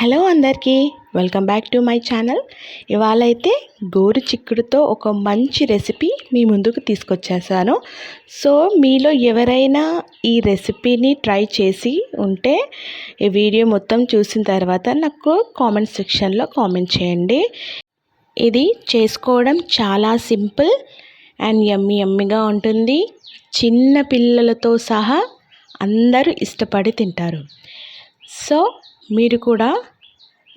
Hello అందరికీ welcome back to my channel. ఇవాళ అయితే గోరు చిక్కుడుతో ఒక మంచి రెసిపీ మీ ముందుకు తీసుకొచ్చేసాను. సో మీలో ఎవరైనా ఈ రెసిపీని ట్రై చేసి ఉంటే ఈ వీడియో మొత్తం చూసిన తర్వాత నాకు కామెంట్ సెక్షన్లో కామెంట్ చేయండి. ఇది చేసుకోవడం చాలా సింపుల్ అండ్ యమ్మీ యమ్మీగా ఉంటుంది. చిన్న పిల్లలతో సహా అందరూ ఇష్టపడి తింటారు. సో మీరు కూడా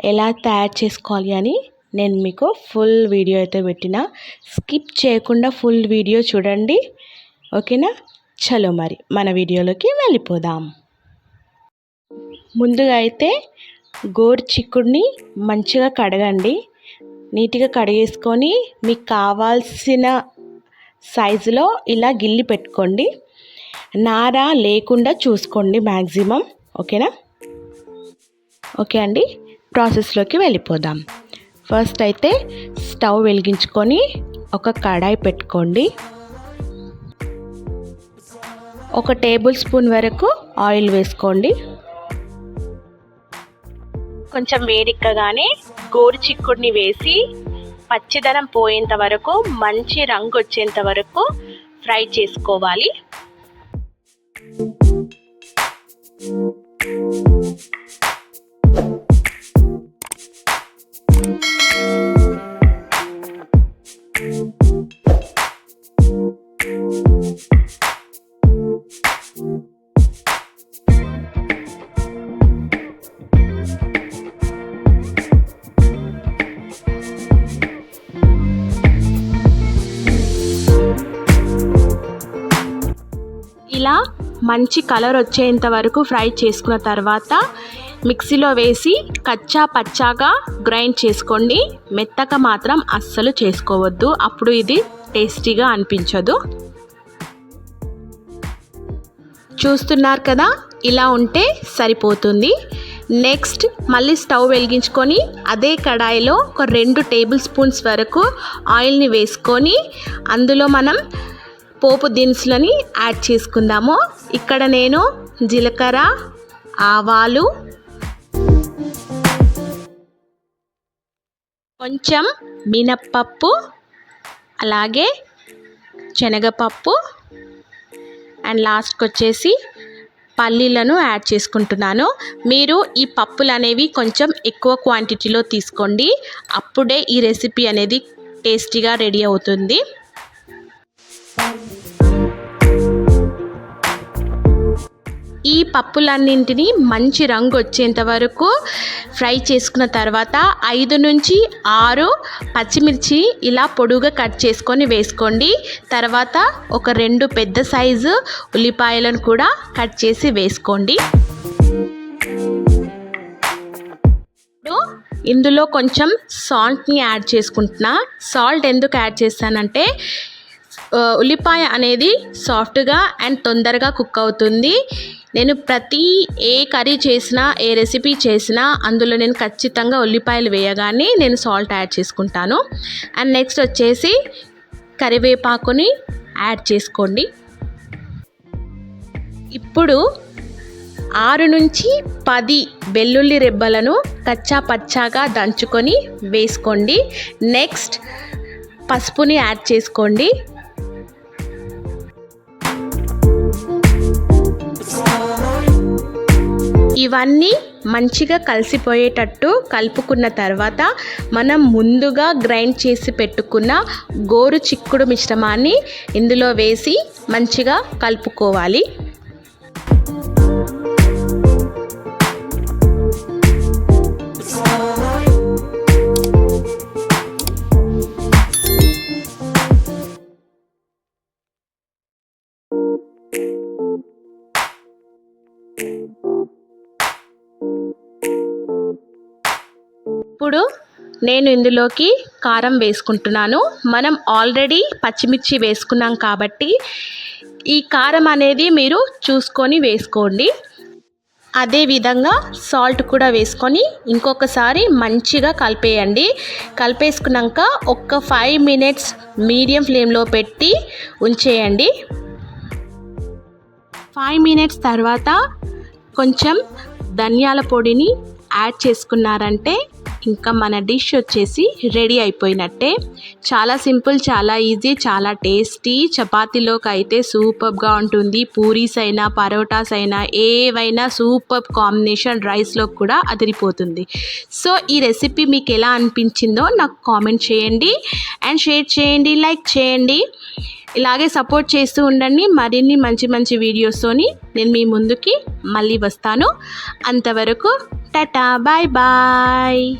ఎలా తయారు చేసుకోవాలి అని నేను మీకు ఫుల్ వీడియో అయితే పెట్టిన. స్కిప్ చేయకుండా ఫుల్ వీడియో చూడండి. ఓకేనా? చలో మరి మన వీడియోలోకి వెళ్ళిపోదాం. ముందుగా అయితే గోరు చిక్కుడిని మంచిగా కడగండి. నీట్గా కడిగేసుకొని మీకు కావాల్సిన సైజులో ఇలా గిల్లి పెట్టుకోండి. నార లేకుండా చూసుకోండి మ్యాక్సిమం ఓకేనా? ఓకే అండి ప్రాసెస్లోకి వెళ్ళిపోదాం. ఫస్ట్ అయితే స్టవ్ వెలిగించుకొని ఒక కడాయి పెట్టుకోండి. ఒక టేబుల్ స్పూన్ వరకు ఆయిల్ వేసుకోండి. కొంచెం వేడిక్కగానే గోరు చిక్కుడిని వేసి పచ్చిదనం పోయేంత వరకు మంచి రంగు వచ్చేంత వరకు ఫ్రై చేసుకోవాలి. ఇలా మంచి కలర్ వచ్చేంత వరకు ఫ్రై చేసుకున్న తర్వాత మిక్సీలో వేసి కచ్చా పచ్చాగా గ్రైండ్ చేసుకోండి. మెత్తగా మాత్రం అస్సలు చేసుకోవద్దు. అప్పుడు ఇది టేస్టీగా అనిపించదు. చూస్తున్నారు కదా? ఇలా ఉంటే సరిపోతుంది. నెక్స్ట్ మళ్ళీ స్టవ్ వెలిగించుకొని అదే కడాయిలో ఒక రెండు టేబుల్ స్పూన్స్ వరకు ఆయిల్ని వేసుకొని అందులో మనం పోపు దినుసులని యాడ్ చేసుకుందాము. ఇక్కడ నేను జీలకర్ర ఆవాలు కొంచెం మినప్పప్పు అలాగే శనగపప్పు అండ్ లాస్ట్కి వచ్చేసి పల్లీలను యాడ్ చేసుకుంటున్నాను. మీరు ఈ పప్పులు అనేవి కొంచెం ఎక్కువ క్వాంటిటీలో తీసుకోండి. అప్పుడే ఈ రెసిపీ అనేది టేస్టీగా రెడీ అవుతుంది. ఈ పప్పులన్నింటినీ మంచి రంగు వచ్చేంత వరకు ఫ్రై చేసుకున్న తర్వాత ఐదు నుంచి ఆరు పచ్చిమిర్చి ఇలా పొడుగా కట్ చేసుకొని వేసుకోండి. తర్వాత ఒక రెండు పెద్ద సైజు ఉల్లిపాయలను కూడా కట్ చేసి వేసుకోండి. ఇందులో కొంచెం సాల్ట్ని యాడ్ చేసుకుంటున్నా. సాల్ట్ ఎందుకు యాడ్ చేస్తానంటే ఉల్లిపాయ అనేది సాఫ్ట్గా అండ్ తొందరగా కుక్ అవుతుంది. నేను ప్రతి ఏ కర్రీ చేసినా ఏ రెసిపీ చేసినా అందులో నేను ఖచ్చితంగా ఉల్లిపాయలు వేయగానే నేను సాల్ట్ యాడ్ చేసుకుంటాను. అండ్ నెక్స్ట్ వచ్చేసి కరివేపాకుని యాడ్ చేసుకోండి. ఇప్పుడు ఆరు నుంచి పది వెల్లుల్లి రెబ్బలను కచ్చా పచ్చాగా దంచుకొని వేసుకోండి. నెక్స్ట్ పసుపుని యాడ్ చేసుకోండి. ఇవన్నీ మంచిగా కలిసిపోయేటట్టు కలుపుకున్న తర్వాత మనం ముందుగా గ్రైండ్ చేసి పెట్టుకున్న గోరు చిక్కుడు మిశ్రమాన్ని ఇందులో వేసి మంచిగా కలుపుకోవాలి. ఇప్పుడు నేను ఇందులోకి కారం వేసుకుంటున్నాను. మనం ఆల్రెడీ పచ్చిమిర్చి వేసుకున్నాం కాబట్టి ఈ కారం అనేది మీరు చూసుకొని వేసుకోండి. అదేవిధంగా సాల్ట్ కూడా వేసుకొని ఇంకొకసారి మంచిగా కలిపేయండి. కలిపేసుకున్నాక ఒక ఫైవ్ మినిట్స్ మీడియం ఫ్లేమ్లో పెట్టి ఉంచేయండి. ఫైవ్ మినిట్స్ తర్వాత కొంచెం ధనియాల పొడిని యాడ్ చేసుకున్నారంటే ఇంకా మన డిష్ వచ్చేసి రెడీ అయిపోయినట్టే. చాలా సింపుల్ చాలా ఈజీ చాలా టేస్టీ. చపాతీలోకి అయితే సూపర్గా ఉంటుంది. పూరీస్ అయినా పరోటాస్ అయినా ఏవైనా సూపర్ కాంబినేషన్ రైస్లో కూడా అదిరిపోతుంది. సో ఈ రెసిపీ మీకు ఎలా అనిపించిందో నాకు కామెంట్ చేయండి. అండ్ షేర్ చేయండి లైక్ చేయండి. ఇలాగే సపోర్ట్ చేస్తూ ఉండండి. మరిన్ని మంచి మంచి వీడియోస్తోని నేను మీ ముందుకి మళ్ళీ వస్తాను. అంతవరకు టటా బాయ్ బాయ్.